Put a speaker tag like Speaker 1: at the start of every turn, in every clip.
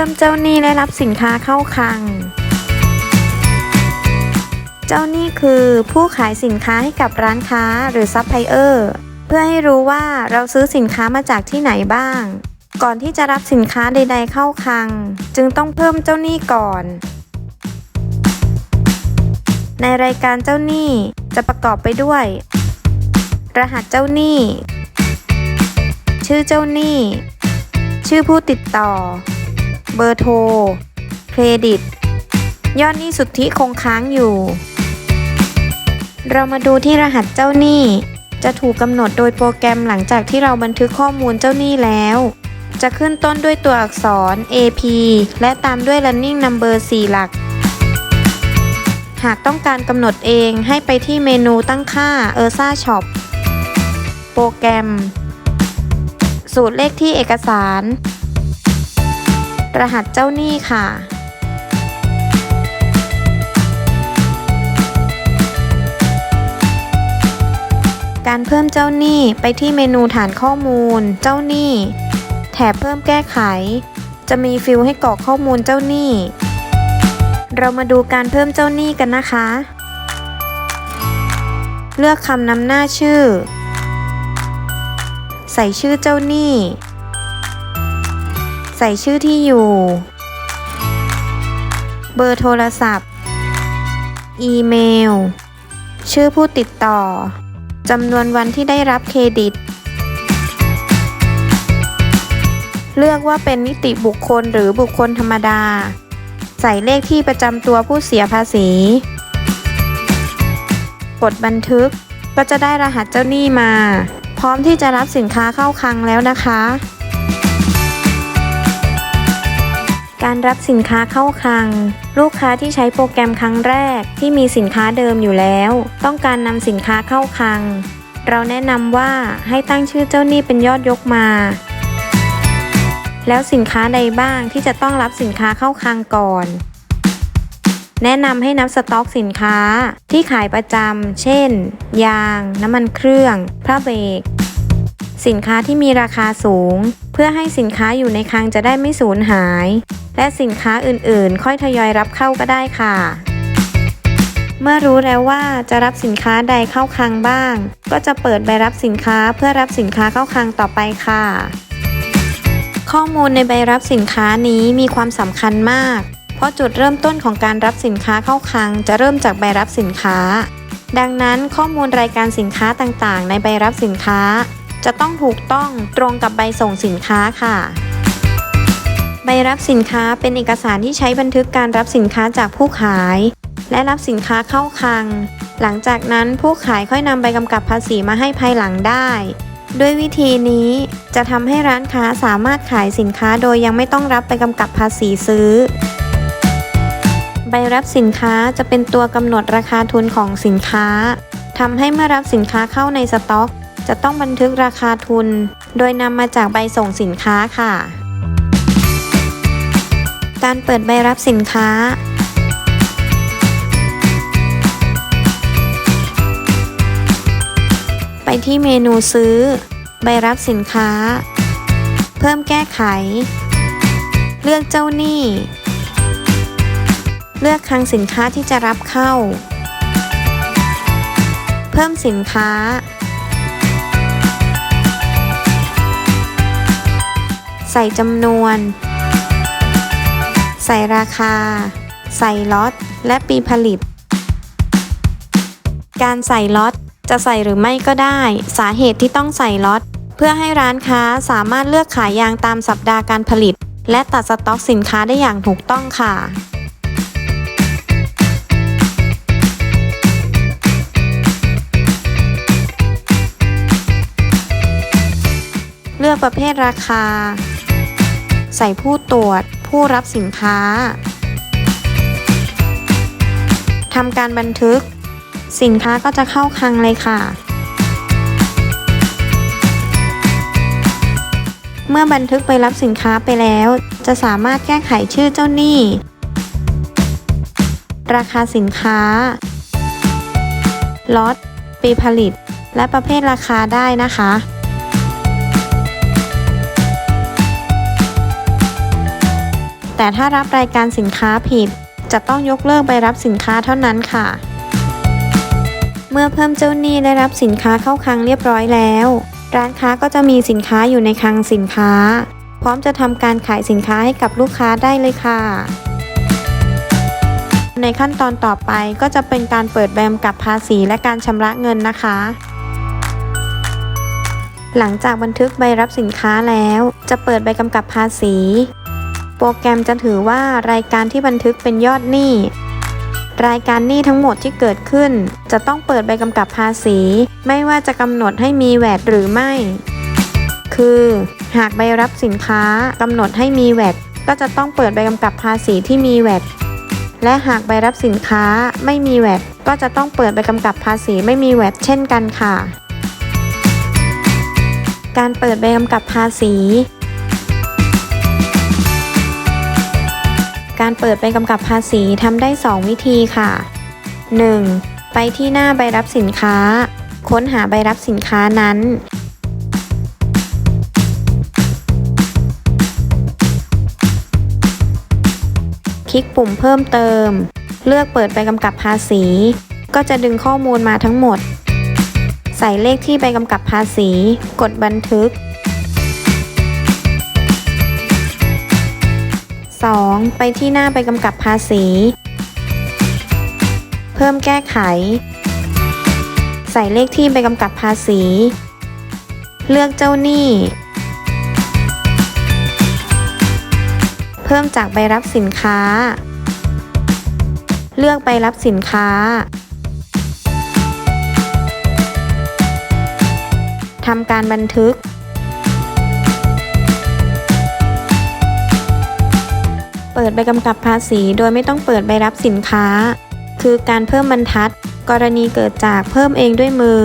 Speaker 1: พิ่มเจ้าหนี้และรับสินค้าเข้าคลัง เจ้าหนี้คือผู้ขายสินค้าให้กับร้านค้าหรือซัพพลายเออร์เพื่อให้รู้ว่าเราซื้อสินค้ามาจากที่ไหนบ้าง ก่อนที่จะรับสินค้าใด ๆ เข้าคลัง จึงต้องเพิ่มเจ้าหนี้ก่อน ในรายการเจ้าหนี้จะประกอบไปด้วย รหัสเจ้าหนี้ ชื่อเจ้าหนี้ ชื่อผู้ติดต่อ เบอร์โทร เครดิต ยอดหนี้สุทธิคงค้างอยู่ เรามาดูที่รหัสเจ้าหนี้ จะถูกกำหนดโดยโปรแกรมหลังจากที่เราบันทึกข้อมูลเจ้าหนี้แล้ว จะขึ้นต้นด้วยตัวอักษร AP และตามด้วย running number 4 หลัก หากต้องการกำหนดเองให้ไปที่เมนูตั้งค่า ERSA Shop โปรแกรม สูตรเลขที่เอกสาร รหัสเจ้าหนี้ค่ะ การเพิ่มเจ้าหนี้ไปที่เมนูฐานข้อมูล เจ้าหนี้ แถบเพิ่มแก้ไข จะมีฟิลให้กรอกข้อมูลเจ้าหนี้ เรามาดูการเพิ่มเจ้าหนี้กันนะคะ เลือกคำนำหน้าชื่อ ใส่ชื่อเจ้าหนี้ ใส่ชื่อที่อยู่ เบอร์โทรศัพท์ อีเมล ชื่อผู้ติดต่อ จำนวนวันที่ได้รับเครดิต เลือกว่าเป็นนิติบุคคลหรือบุคคลธรรมดา ใส่เลขที่ประจำตัวผู้เสียภาษี กดบันทึกก็จะได้รหัสเจ้าหนี้มา พร้อมที่จะรับสินค้าเข้าคลังแล้วนะคะ การรับสินค้าเข้าคลัง ลูกค้าที่ใช้โปรแกรมครั้งแรกที่มีสินค้าเดิมอยู่แล้ว ต้องการนำสินค้าเข้าคลัง เราแนะนำว่าให้ตั้งชื่อเจ้าหนี้เป็นยอดยกมา แล้วสินค้าใดบ้างที่จะต้องรับสินค้าเข้าคลังก่อน แนะนำให้นับสต็อกสินค้าที่ขายประจำเช่น ยาง น้ำมันเครื่องผ้าเบรก สินค้าที่มีราคาสูง เพื่อให้สินค้าอยู่ในคลังจะได้ไม่สูญหาย และสินค้าอื่นๆ ค่อยทยอยรับเข้าก็ได้ค่ะ เมื่อรู้แล้วว่าจะรับสินค้าใดเข้าคลังบ้าง ก็จะเปิดใบรับสินค้าเพื่อรับสินค้าเข้าคลังต่อไปค่ะ ข้อมูลในใบรับสินค้านี้มีความสำคัญมาก เพราะจุดเริ่มต้นของการรับสินค้าเข้าคลัง จะเริ่มจากใบรับสินค้าดังนั้นข้อมูลรายการสินค้าต่างๆ ในใบรับสินค้า จะต้องถูกต้องตรงกับใบส่งสินค้าค่ะ ใบรับสินค้าเป็นเอกสารที่ใช้บันทึกการรับสินค้าจากผู้ขาย และรับสินค้าเข้าคลัง หลังจากนั้นผู้ขายค่อยนำใบกำกับภาษีมาให้ภายหลังได้ด้วยวิธีนี้จะทำให้ร้านค้าสามารถขายสินค้าโดยยังไม่ต้องรับใบกำกับภาษีซื้อ ใบรับสินค้าจะเป็นตัวกำหนดราคาทุนของสินค้าทำให้เมื่อรับสินค้าเข้าในสต็อก จะต้องบันทึกราคาทุน โดยนำมาจากใบส่งสินค้าค่ะ การเปิดใบรับสินค้า ไปที่เมนูซื้อ ใบรับสินค้า เพิ่มแก้ไข เลือกเจ้าหนี้ เลือกคลังสินค้าที่จะรับเข้า เพิ่มสินค้า ส่จำนวน ใส่ราคา ใส่ล็อต และปีผลิต การใส่ล็อต จะใส่หรือไม่ก็ได้ สาเหตุที่ต้องใส่ล็อต เพื่อให้ร้านค้าสามารถเลือกขายยางตามสัปดาห์การผลิต และตัดสต็อกสินค้าได้อย่างถูกต้องค่ะเลือกประเภทราคา ใส่ผู้ตรวจ ผู้รับสินค้าทำการบันทึก สินค้าก็จะเข้าคลังเลยค่ะ เมื่อบันทึกไปรับสินค้าไปแล้ว จะสามารถแก้ไขชื่อเจ้าหนี้ ราคาสินค้าล็อตปีผลิต และประเภทราคาได้นะคะ แต่ถ้ารับรายการสินค้าผิด จะต้องยกเลิกใบรับสินค้าเท่านั้นค่ะ เมื่อเพิ่มเจ้าหนี้ได้รับสินค้าเข้าคลังเรียบร้อยแล้ว ร้านค้าก็จะมีสินค้าอยู่ในคลังสินค้า พร้อมจะทำการขายสินค้าให้กับลูกค้าได้เลยค่ะ ในขั้นตอนต่อไปก็จะเป็นการเปิดใบกำกับภาษีและการชำระเงินนะคะหลังจากบันทึกใบรับสินค้าแล้ว จะเปิดใบกำกับภาษี โปรแกรมจะถือว่ารายการที่บันทึกเป็นยอดหนี้ รายการหนี้ทั้งหมดที่เกิดขึ้น จะต้องเปิดใบกำกับภาษี ไม่ว่าจะกำหนดให้มีแวดหรือไม่ คือ หากใบรับสินค้ากำหนดให้มีแวดก็จะต้องเปิดใบกำกับภาษีที่มีแวดและหากใบรับสินค้าไม่มีแวดก็จะต้องเปิดใบกำกับภาษีไม่มีแวดเช่นกันค่ะ การเปิดใบกำกับภาษี การเปิดใบกำกับภาษีทำได้ 2 วิธีค่ะ 1. ไปที่หน้าใบรับสินค้า ค้นหาใบรับสินค้านั้น คลิกปุ่มเพิ่มเติม เลือกเปิดใบกำกับภาษี ก็จะดึงข้อมูลมาทั้งหมด ใส่เลขที่ใบกำกับภาษี กดบันทึก 2. ไปที่หน้าใบกำกับภาษี เพิ่มแก้ไข ใส่เลขที่ใบกำกับภาษี เลือกเจ้าหนี้ เพิ่มจากใบรับสินค้า เลือกใบรับสินค้าทำการบันทึก เปิดใบกำกับภาษี โดยไม่ต้องเปิดใบรับสินค้า คือการเพิ่มบรรทัด กรณีเกิดจากเพิ่มเองด้วยมือ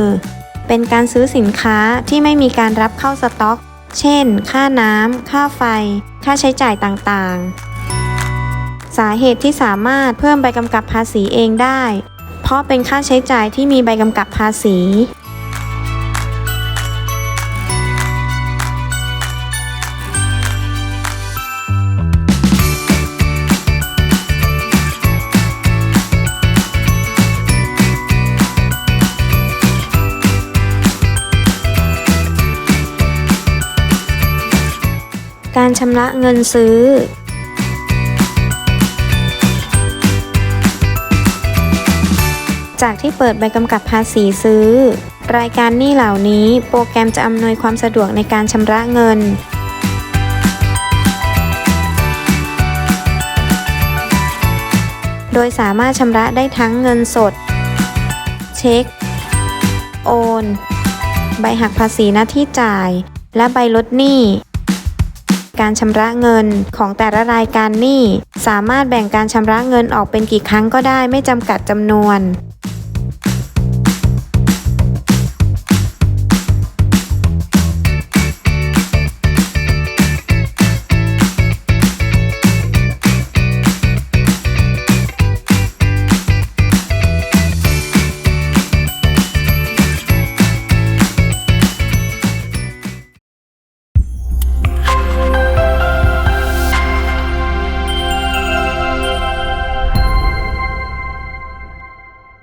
Speaker 1: เป็นการซื้อสินค้าที่ไม่มีการรับเข้าสต็อก เช่น ค่าน้ำ ค่าไฟ ค่าใช้จ่ายต่างๆ สาเหตุที่สามารถเพิ่มใบกำกับภาษีเองได้ เพราะเป็นค่าใช้จ่ายที่มีใบกำกับภาษี ชำระเงินซื้อ จากที่เปิดใบกำกับภาษีซื้อ รายการหนี้เหล่านี้โปรแกรมจะอำนวยความสะดวกในการชำระเงินโดยสามารถชำระได้ทั้งเงินสด เช็ค โอน ใบหักภาษีหน้าที่จ่าย และใบลดหนี้ การชำระเงินของแต่ละรายการหนี้ สามารถแบ่งการชำระเงินออกเป็นกี่ครั้งก็ได้ไม่จำกัดจำนวน